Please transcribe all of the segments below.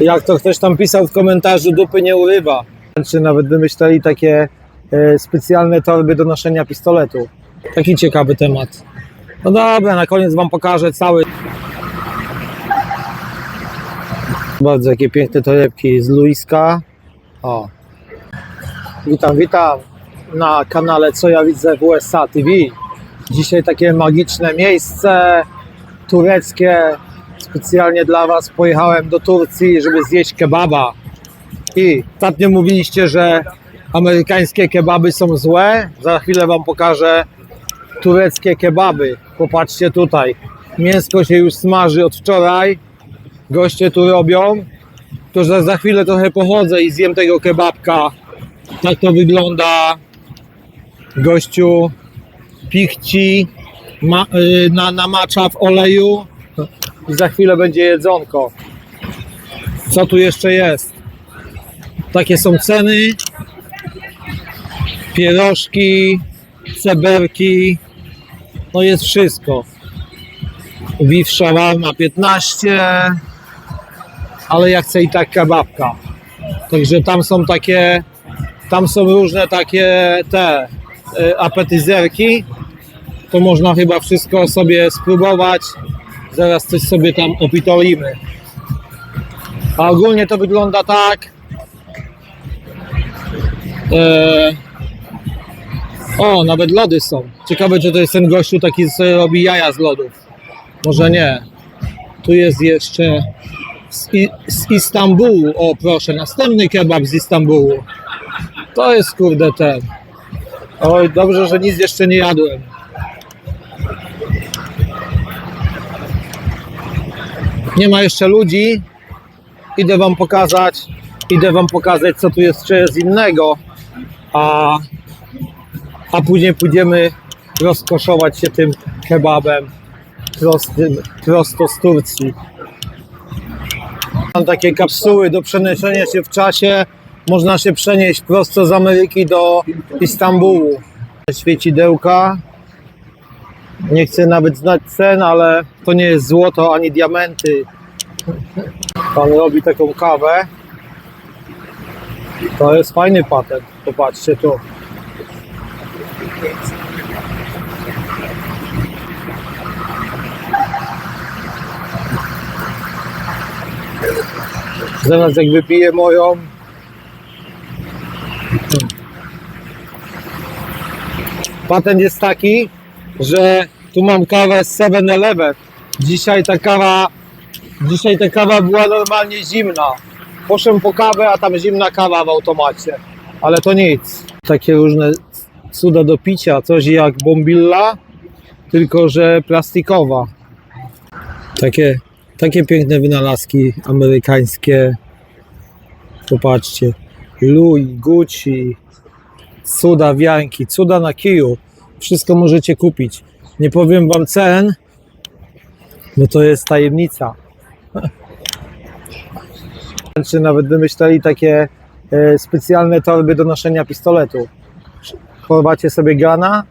Jak to ktoś tam pisał w komentarzu, dupy nie urywa. Czy nawet wymyśleli takie e, specjalne torby do noszenia pistoletu. Taki ciekawy temat. No dobra, na koniec wam pokażę cały. Bardzo jakie piękne torebki z Luiska. O. Witam, witam na kanale Co ja widzę w USA TV. Dzisiaj takie magiczne miejsce tureckie. Specjalnie dla Was pojechałem do Turcji, żeby zjeść kebaba. I ostatnio mówiliście, że amerykańskie kebaby są złe. Za chwilę Wam pokażę tureckie kebaby. Popatrzcie tutaj. Mięsko się już smaży od wczoraj. Goście tu robią. To że za chwilę trochę pochodzę i zjem tego kebabka. Tak to wygląda. Gościu pichci ma, y, na, namacza w oleju i za chwilę będzie jedzonko. Co tu jeszcze jest? Takie są ceny. Pierożki, ceberki. No jest wszystko. Beef shawarma 15. Ale ja chcę i tak kebabka. Także tam są takie, tam są różne takie te y, apetyzerki. To można chyba wszystko sobie spróbować. Zaraz coś sobie tam opitolimy. A ogólnie to wygląda tak. E, o, nawet lody są. Ciekawe, czy to jest ten gościu taki, co robi jaja z lodów. Może nie. Tu jest jeszcze z, I, z Istambułu. O, proszę, następny kebab z Istambułu. To jest kurde ten. Oj, dobrze, że nic jeszcze nie jadłem. Nie ma jeszcze ludzi. Idę wam pokazać, idę wam pokazać, co tu jeszcze jest innego. A, a później pójdziemy rozkoszować się tym kebabem prostym, prosto z Turcji. Mam takie kapsuły do przenoszenia się w czasie. Można się przenieść prosto z Ameryki do Istambułu. Świecidełka. Nie chcę nawet znać cen, ale to nie jest złoto ani diamenty. Pan robi taką kawę. To jest fajny patent. Popatrzcie tu. Zaraz jak wypiję moją. Patent jest taki, że tu mam kawę z 7-Eleven. Dzisiaj ta kawa, dzisiaj ta kawa była normalnie zimna. Poszłem po kawę, a tam zimna kawa w automacie. Ale to nic. Takie różne cuda do picia, coś jak bombilla, tylko że plastikowa. Takie, takie piękne wynalazki amerykańskie. Popatrzcie. Louis, Gucci, cuda wianki, cuda na kiju. Wszystko możecie kupić. Nie powiem wam cen, bo to jest tajemnica. Czy nawet wymyśleli takie e, specjalne torby do noszenia pistoletu. Chowacie sobie gana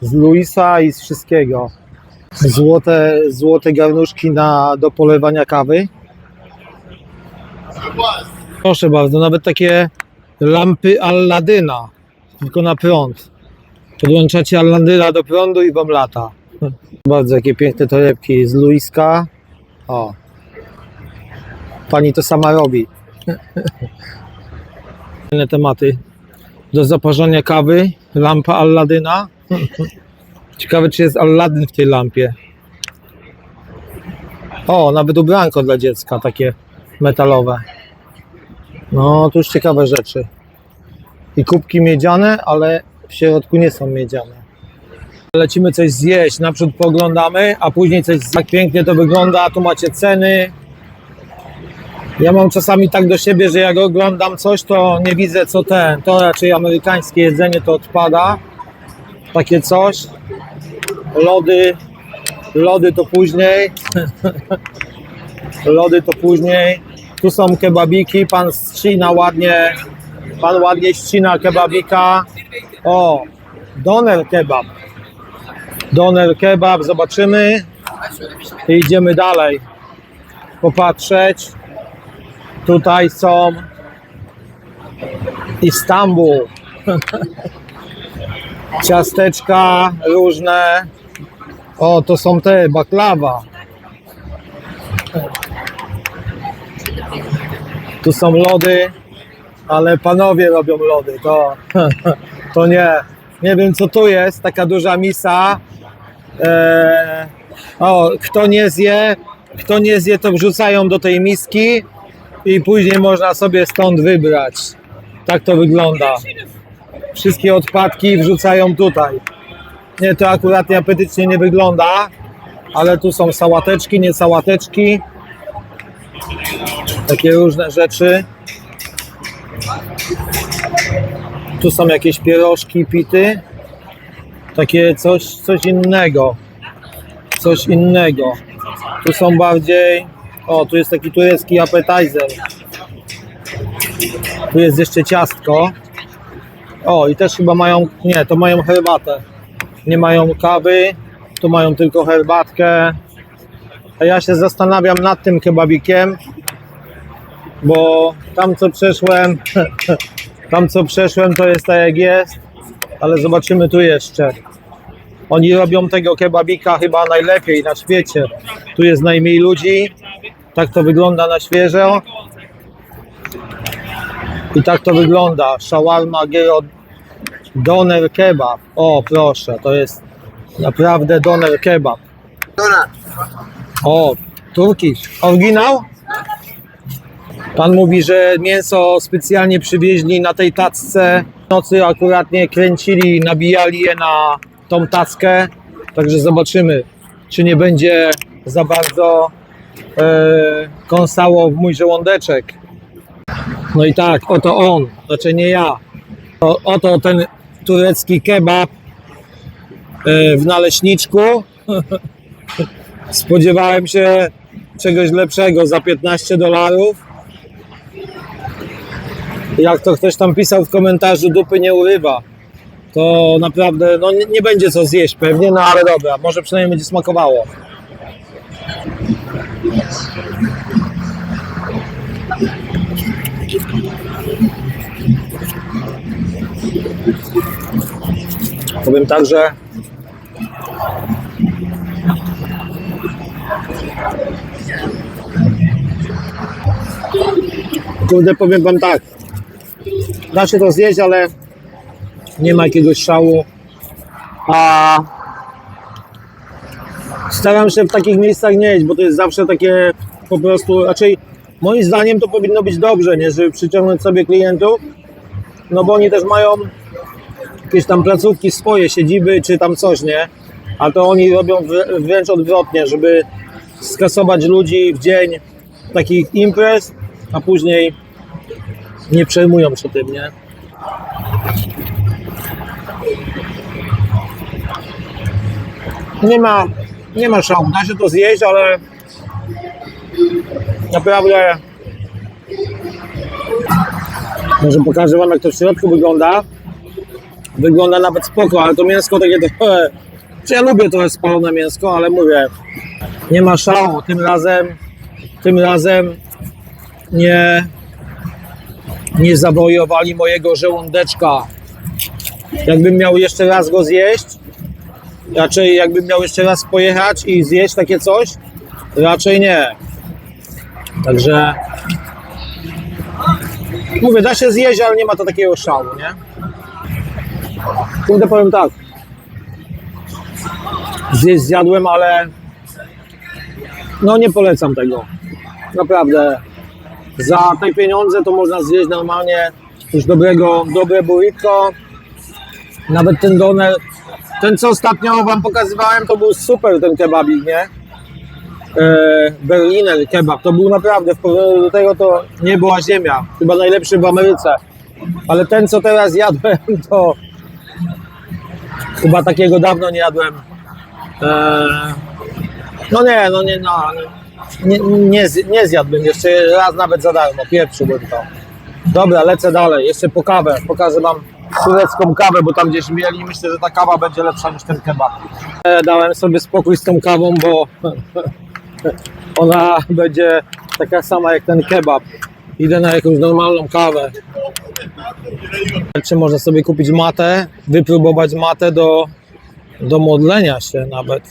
z Luisa i z wszystkiego. Złote, złote garnuszki na, do polewania kawy. Proszę bardzo, nawet takie lampy Alladyna, tylko na prąd. Podłączacie Alladyna do prądu i wam lata. Bardzo jakie piękne torebki z Luiska. O. Pani to sama robi. Inne tematy. Do zaparzania kawy, lampa Alladyna. Ciekawe, czy jest Alladyn w tej lampie. O, nawet ubranko dla dziecka, takie metalowe. No, tu już ciekawe rzeczy. I kubki miedziane, ale w środku nie są miedziane. Lecimy coś zjeść, naprzód poglądamy, a później coś. Tak pięknie to wygląda, tu macie ceny. Ja mam czasami tak do siebie, że jak oglądam coś, to nie widzę co ten. To raczej amerykańskie jedzenie to odpada. Takie coś. Lody, lody to później. Lody to później. Tu są kebabiki, pan ścina ładnie, pan ładnie ścina kebabika. O, doner kebab. Doner kebab, zobaczymy. I idziemy dalej. Popatrzeć. Tutaj są Istanbul. Ciasteczka różne. O, to są te baklawa. Tu są lody, ale panowie robią lody. To, to nie. Nie wiem co tu jest, taka duża misa. Eee, o, kto nie zje, kto nie zje, to wrzucają do tej miski i później można sobie stąd wybrać. Tak to wygląda. Wszystkie odpadki wrzucają tutaj. Nie, to akurat apetycznie nie wygląda, ale tu są sałateczki, nie sałateczki. Takie różne rzeczy. Tu są jakieś pierożki, pity. Takie coś, coś innego. Coś innego. Tu są bardziej. O, tu jest taki turecki appetizer. Tu jest jeszcze ciastko. O, i też chyba mają. Nie, to mają herbatę. Nie mają kawy. Tu mają tylko herbatkę. A ja się zastanawiam nad tym kebabikiem, bo tam co przeszłem, tam co przeszłem to jest tak jak jest, ale zobaczymy tu jeszcze. Oni robią tego kebabika chyba najlepiej na świecie. Tu jest najmniej ludzi. Tak to wygląda na świeżo. I tak to wygląda. Shawarma Gero Doner Kebab. O, proszę, to jest naprawdę Doner Kebab. O, Turkish. Oryginał? Pan mówi, że mięso specjalnie przywieźli na tej tacce. W nocy akurat nie kręcili, nabijali je na tą tackę. Także zobaczymy, czy nie będzie za bardzo e, kąsało w mój żołądeczek. No i tak, oto on, znaczy nie ja. O, oto ten turecki kebab e, w naleśniczku. Spodziewałem się czegoś lepszego za 15 dolarów. Jak to ktoś tam pisał w komentarzu, dupy nie urywa. To naprawdę, no nie, nie będzie co zjeść pewnie, no ale dobra, może przynajmniej będzie smakowało. Powiem tak, że Kurde, powiem wam tak. Da się to zjeść, ale nie ma jakiegoś szału. A staram się w takich miejscach nie jeść, bo to jest zawsze takie po prostu, raczej moim zdaniem to powinno być dobrze, nie, żeby przyciągnąć sobie klientów, no bo oni też mają jakieś tam placówki swoje, siedziby czy tam coś, nie? A to oni robią wrę- wręcz odwrotnie, żeby skasować ludzi w dzień takich imprez, a później nie przejmują się tym, nie? Nie ma, nie ma szału, da się to zjeść, ale naprawdę może pokażę wam jak to w środku wygląda. Wygląda nawet spoko, ale to mięsko takie trochę, ja lubię trochę spalone mięsko, ale mówię, nie ma szału, tym razem, tym razem nie, nie zawojowali mojego żołądeczka. Jakbym miał jeszcze raz go zjeść, raczej jakbym miał jeszcze raz pojechać i zjeść takie coś, raczej nie. Także mówię, da się zjeść, ale nie ma to takiego szału, nie? Kurde, powiem tak. Zjeść zjadłem, ale no nie polecam tego. Naprawdę. Za te pieniądze to można zjeść normalnie już dobrego, dobre burrito. Nawet ten doner, ten co ostatnio wam pokazywałem, to był super ten kebabik, nie? E, Berliner kebab, to był naprawdę, w porównaniu do tego to nie była ziemia. Chyba najlepszy w Ameryce. Ale ten co teraz jadłem, to chyba takiego dawno nie jadłem. E, no nie, no nie, no, nie, nie, nie zjadłbym jeszcze raz nawet za darmo, pieprzyłbym to. Dobra, lecę dalej, jeszcze po kawę, pokażę wam turecką kawę, bo tam gdzieś mieli, myślę, że ta kawa będzie lepsza niż ten kebab. E, Dałem sobie spokój z tą kawą, bo ona będzie taka sama jak ten kebab. Idę na jakąś normalną kawę. Czy można sobie kupić matę, wypróbować matę do, do modlenia się nawet.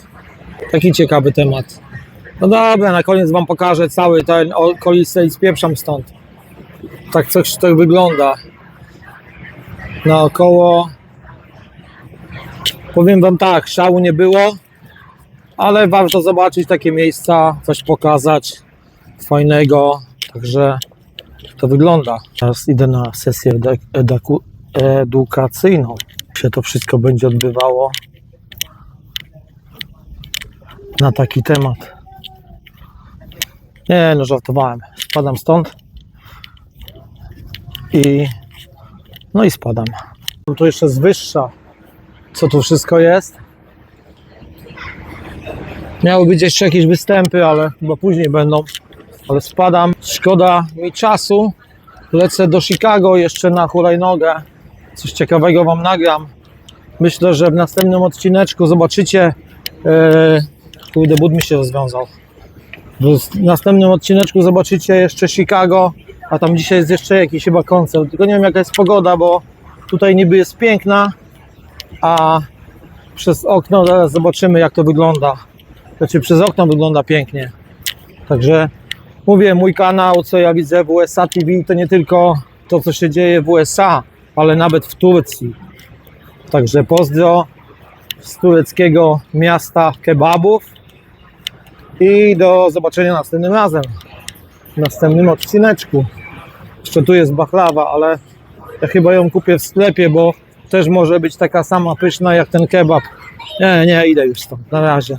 Taki ciekawy temat. No dobra, na koniec Wam pokażę cały ten okolicę i spieprzam stąd. Tak coś tak wygląda. Naokoło. Powiem Wam tak, szału nie było, ale warto zobaczyć takie miejsca, coś pokazać fajnego. Także to wygląda. Teraz idę na sesję edukacyjną. Się to wszystko będzie odbywało na taki temat. Nie, no żartowałem. Spadam stąd i no i spadam. Tu jeszcze z wyższa. Co tu wszystko jest? Miały być jeszcze jakieś występy, ale chyba później będą. Ale spadam. Szkoda mi czasu. Lecę do Chicago jeszcze na hulajnogę. Coś ciekawego Wam nagram. Myślę, że w następnym odcineczku zobaczycie. E, kurde, bud mi się rozwiązał. W następnym odcineczku zobaczycie jeszcze Chicago, a tam dzisiaj jest jeszcze jakiś chyba koncert. Tylko nie wiem jaka jest pogoda, bo tutaj niby jest piękna, a przez okno zaraz zobaczymy jak to wygląda. Znaczy przez okno wygląda pięknie. Także mówię, mój kanał, co ja widzę w USA TV, to nie tylko to, co się dzieje w USA, ale nawet w Turcji. Także pozdro z tureckiego miasta kebabów i do zobaczenia następnym razem, w następnym odcineczku. Jeszcze tu jest bachlawa, ale ja chyba ją kupię w sklepie, bo też może być taka sama pyszna jak ten kebab. Nie, nie, idę już stąd, na razie.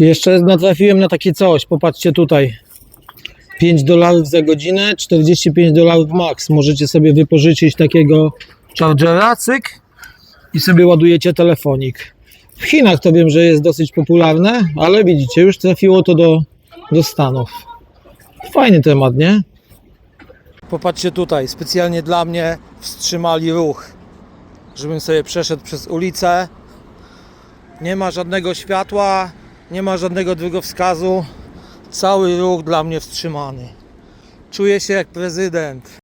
Jeszcze natrafiłem na takie coś, popatrzcie tutaj. 5 dolarów za godzinę, 45 dolarów max. Możecie sobie wypożyczyć takiego chargera, cyk i sobie ładujecie telefonik. W Chinach to wiem, że jest dosyć popularne, ale widzicie, już trafiło to do, do Stanów. Fajny temat, nie? Popatrzcie tutaj, specjalnie dla mnie wstrzymali ruch, żebym sobie przeszedł przez ulicę. Nie ma żadnego światła, nie ma żadnego drogowskazu. Cały ruch dla mnie wstrzymany. Czuję się jak prezydent.